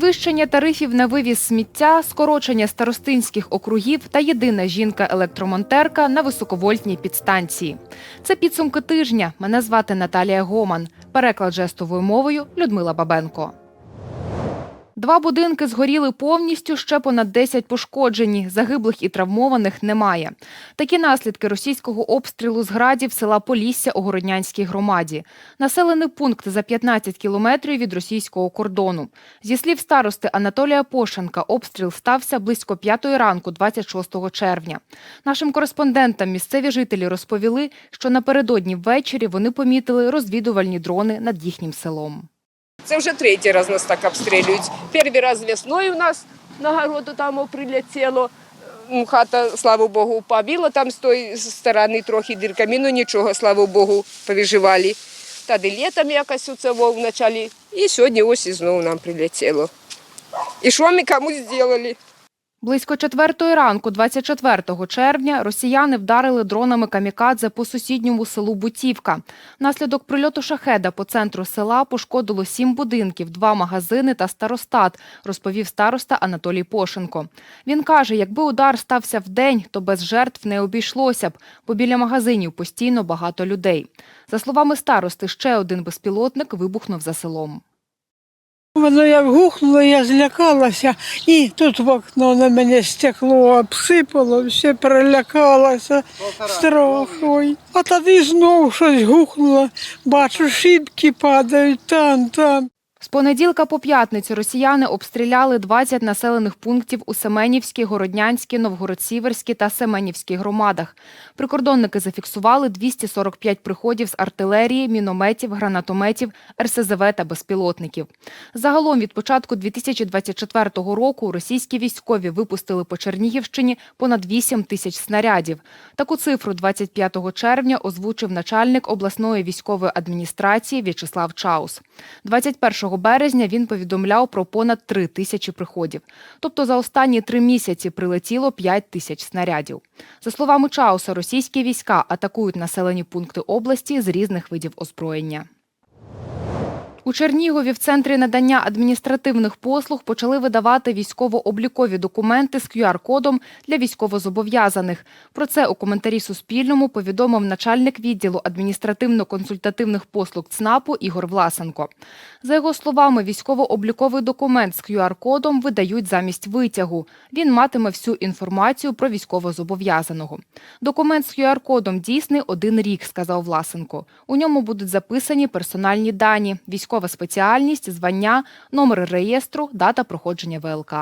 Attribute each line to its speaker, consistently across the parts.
Speaker 1: Підвищення тарифів на вивіз сміття, скорочення старостинських округів та єдина жінка-електромонтерка на високовольтній підстанції. Це підсумки тижня. Мене звати Наталія Гоман. Переклад жестовою мовою Людмила Бабенко. Два будинки згоріли повністю, ще понад 10 пошкоджені. Загиблих і травмованих немає. Такі наслідки російського обстрілу з градів села Полісся у Городнянській громаді. Населений пункт за 15 кілометрів від російського кордону. Зі слів старости Анатолія Пошенка, обстріл стався близько 5 ранку 26 червня. Нашим кореспондентам місцеві жителі розповіли, що напередодні ввечері вони помітили розвідувальні дрони над їхнім селом.
Speaker 2: Це вже третій раз нас так обстрілюють. Перший раз весною у нас на городу там прилетіло. Хата, слава Богу, побіла там з тої сторони трохи дірками, ну нічого, слава Богу, переживали. Тоді літом якось у це в началі. І сьогодні ось і знову нам прилетіло. І що ми комусь зробили?
Speaker 1: Близько четвертої ранку, 24 червня, росіяни вдарили дронами камікадзе по сусідньому селу Бутівка. Внаслідок прильоту шахеда по центру села пошкодило сім будинків, два магазини та старостат, розповів староста Анатолій Пошенко. Він каже, якби удар стався вдень, то без жертв не обійшлося б, бо біля магазинів постійно багато людей. За словами старости, ще один безпілотник вибухнув за селом.
Speaker 3: Воно як гухнуло, я злякалася, і тут в окно на мене стекло обсипало, все перелякалася страхою. А тоді знову щось гухнуло, бачу, шибки падають там, там.
Speaker 1: З понеділка по п'ятницю росіяни обстріляли 20 населених пунктів у Семенівській, Городнянській, Новгород-Сіверській та Семенівській громадах. Прикордонники зафіксували 245 приходів з артилерії, мінометів, гранатометів, РСЗВ та безпілотників. Загалом від початку 2024 року російські військові випустили по Чернігівщині понад 8 тисяч снарядів. Таку цифру 25 червня озвучив начальник обласної військової адміністрації В'ячеслав Чаус. 21 березня він повідомляв про понад 3 тисячі приходів. Тобто за останні три місяці прилетіло 5 тисяч снарядів. За словами Чауса, російські війська атакують населені пункти області з різних видів озброєння. У Чернігові в центрі надання адміністративних послуг почали видавати військово-облікові документи з QR-кодом для військовозобов'язаних. Про це у коментарі Суспільному повідомив начальник відділу адміністративно-консультативних послуг ЦНАПу Ігор Власенко. За його словами, військово-обліковий документ з QR-кодом видають замість витягу. Він матиме всю інформацію про військовозобов'язаного. Документ з QR-кодом дійсний один рік, сказав Власенко. У ньому будуть записані персональні дані, військова спеціальність, звання, номер реєстру, дата проходження ВЛК.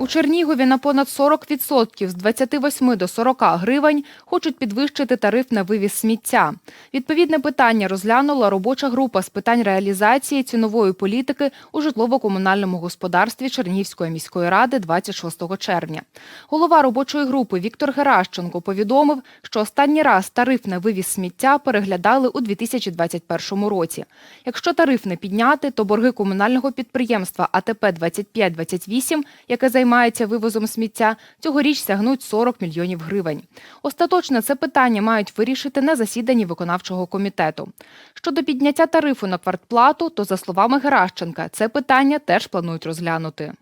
Speaker 1: У Чернігові на понад 40% з 28 до 40 гривень хочуть підвищити тариф на вивіз сміття. Відповідне питання розглянула робоча група з питань реалізації цінової політики у житлово-комунальному господарстві Чернігівської міської ради 26 червня. Голова робочої групи Віктор Геращенко повідомив, що останній раз тариф на вивіз сміття переглядали у 2021 році. Якщо тариф не підняти, то борги комунального підприємства АТП 2528, яке займається вивозом сміття, цьогоріч сягнуть 40 мільйонів гривень. Остаточно це питання мають вирішити на засіданні виконавчого комітету. Щодо підняття тарифу на квартплату, то за словами Геращенка, це питання теж планують розглянути.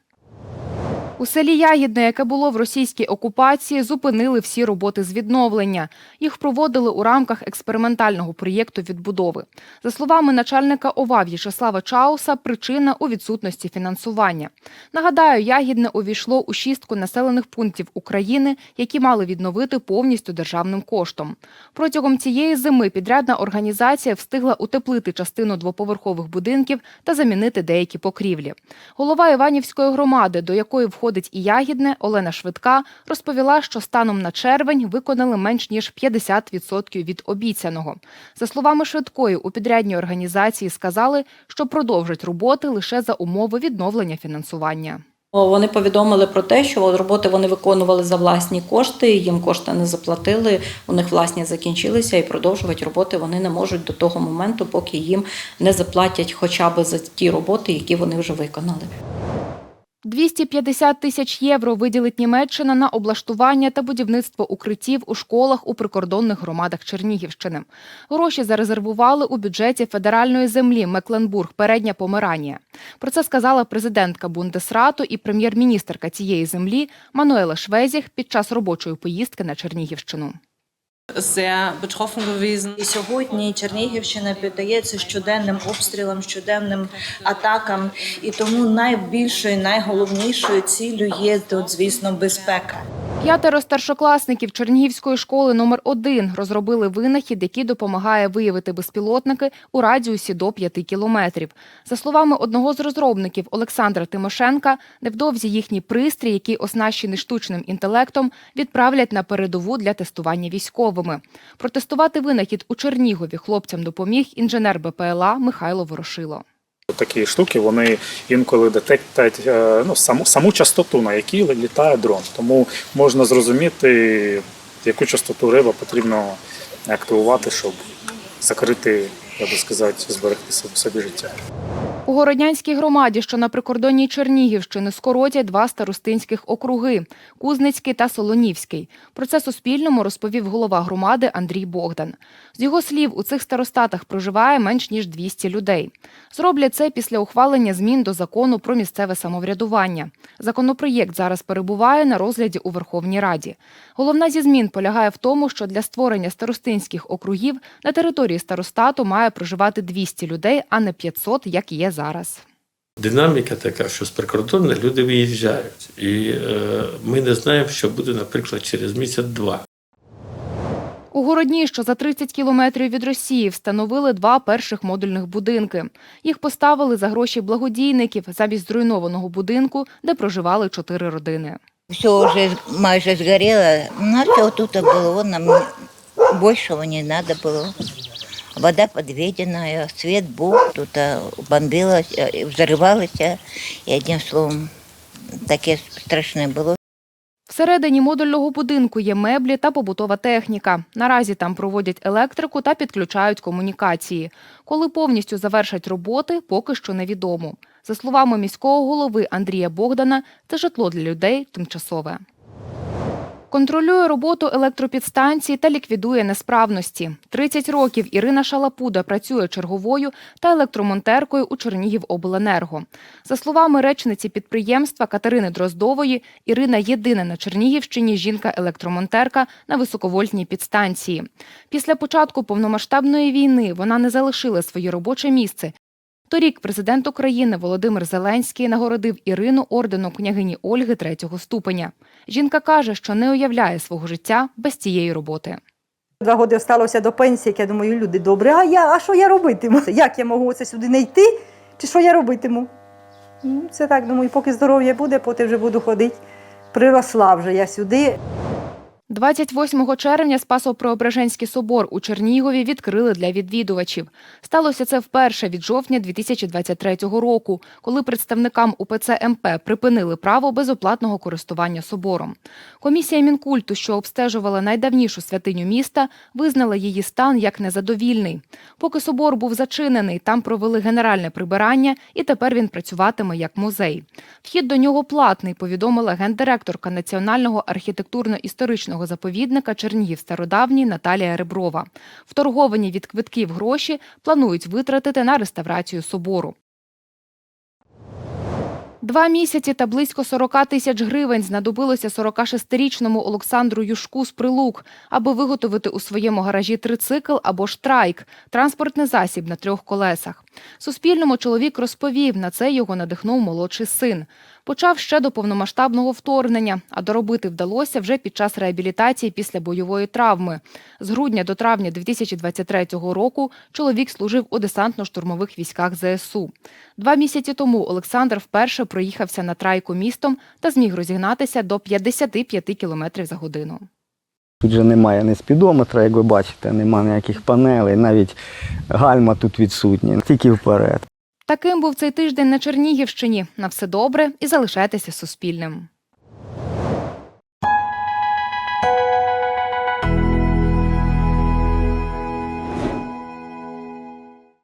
Speaker 1: У селі Ягідне, яке було в російській окупації, зупинили всі роботи з відновлення. Їх проводили у рамках експериментального проєкту відбудови. За словами начальника ОВА В'ячеслава Чауса, причина у відсутності фінансування. Нагадаю, Ягідне увійшло у шістку населених пунктів України, які мали відновити повністю державним коштом. Протягом цієї зими підрядна організація встигла утеплити частину двоповерхових будинків та замінити деякі покрівлі. Голова Іванівської громади, до якої входить і Ягідне, Олена Швидка, розповіла, що станом на червень виконали менш ніж 50% від обіцяного. За словами Швидкої, у підрядній організації сказали, що продовжать роботи лише за умови відновлення фінансування.
Speaker 4: Вони повідомили про те, що роботи вони виконували за власні кошти, їм кошти не заплатили, у них власні закінчилися і продовжувати роботи вони не можуть до того моменту, поки їм не заплатять хоча б за ті роботи, які вони вже виконали.
Speaker 1: 250 тисяч євро виділить Німеччина на облаштування та будівництво укриттів у школах у прикордонних громадах Чернігівщини. Гроші зарезервували у бюджеті федеральної землі Мекленбург, Передня Померанія. Про це сказала президентка Бундесрату і прем'єр-міністерка цієї землі Мануела Швезіх під час робочої поїздки на Чернігівщину.
Speaker 5: Sehr betroffen gewesen.
Speaker 6: І сьогодні Чернігівщина піддається щоденним обстрілам, щоденним атакам, і тому найбільшою, найголовнішою ціллю є тут, звісно, безпека.
Speaker 1: П'ятеро старшокласників Чернігівської школи номер 1 розробили винахід, який допомагає виявити безпілотники у радіусі до 5 кілометрів. За словами одного з розробників Олександра Тимошенка, невдовзі їхній пристрій, який оснащений штучним інтелектом, відправлять на передову для тестування військовими. Протестувати винахід у Чернігові хлопцям допоміг інженер БПЛА Михайло Ворошило.
Speaker 7: Такі штуки вони інколи детектять е, ну, саму, саму частоту, на якій літає дрон. Тому можна зрозуміти, яку частоту риба потрібно активувати, щоб закрити, я би сказати, зберегти собі життя.
Speaker 1: У Городнянській громаді, що на прикордонній Чернігівщини, скоротять два старостинських округи – Кузницький та Солонівський. Про це Суспільному розповів голова громади Андрій Богдан. З його слів, у цих старостатах проживає менш ніж 200 людей. Зроблять це після ухвалення змін до закону про місцеве самоврядування. Законопроєкт зараз перебуває на розгляді у Верховній Раді. Головна зі змін полягає в тому, що для створення старостинських округів на території старостату має проживати 200 людей, а не 500, як є зараз.
Speaker 8: Динаміка така, що з прикордоння люди виїжджають, і е, ми не знаємо, що буде, наприклад, через місяць-два.
Speaker 1: У Городні, що за 30 кілометрів від Росії, встановили два перших модульних будинки. Їх поставили за гроші благодійників замість зруйнованого будинку, де проживали чотири родини.
Speaker 9: Все уже майже сгорело. Ну, все тут было, нам большего не надо было. Вода подведенная, свет був, тут бомбилось, взривалося. І одним словом, таке страшне було.
Speaker 1: Всередині модульного будинку є меблі та побутова техніка. Наразі там проводять електрику та підключають комунікації. Коли повністю завершать роботи, поки що невідомо. За словами міського голови Андрія Богдана, це житло для людей тимчасове. Контролює роботу електропідстанцій та ліквідує несправності. 30 років Ірина Шалапуда працює черговою та електромонтеркою у Чернігівобленерго. За словами речниці підприємства Катерини Дроздової, Ірина єдина на Чернігівщині жінка-електромонтерка на високовольтній підстанції. Після початку повномасштабної війни вона не залишила своє робоче місце. Торік президент України Володимир Зеленський нагородив Ірину орденом княгині Ольги третього ступеня. Жінка каже, що не уявляє свого життя без цієї роботи.
Speaker 10: Два роки залишилося до пенсії, як я думаю, люди добре, а я, а що я робитиму? Як я можу оце сюди не йти, чи що я робитиму? Ну, Це так, думаю, поки здоров'я буде, поки вже буду ходити. Приросла вже я сюди.
Speaker 1: 28 червня Спасо-Преображенський собор у Чернігові відкрили для відвідувачів. Сталося це вперше від жовтня 2023 року, коли представникам УПЦ МП припинили право безоплатного користування собором. Комісія Мінкульту, що обстежувала найдавнішу святиню міста, визнала її стан як незадовільний. Поки собор був зачинений, там провели генеральне прибирання, і тепер він працюватиме як музей. Вхід до нього платний, повідомила гендиректорка Національного архітектурно-історичного заповідника Чернігів Стародавній Наталія Реброва. Вторговані від квитків гроші планують витратити на реставрацію собору. Два місяці та близько 40 тисяч гривень знадобилося 46-річному Олександру Юшку з Прилук, аби виготовити у своєму гаражі трицикл або ж трайк – транспортний засіб на трьох колесах. Суспільному чоловік розповів, на це його надихнув молодший син. Почав ще до повномасштабного вторгнення, а доробити вдалося вже під час реабілітації після бойової травми. З грудня до травня 2023 року чоловік служив у десантно-штурмових військах ЗСУ. Два місяці тому Олександр вперше проїхався на трайку містом та зміг розігнатися до 55 км за годину.
Speaker 11: Тут же немає ні спідометра, як ви бачите, немає ніяких панелей, навіть гальма тут відсутні, тільки вперед.
Speaker 1: Таким був цей тиждень на Чернігівщині. На все добре і залишайтеся Суспільним.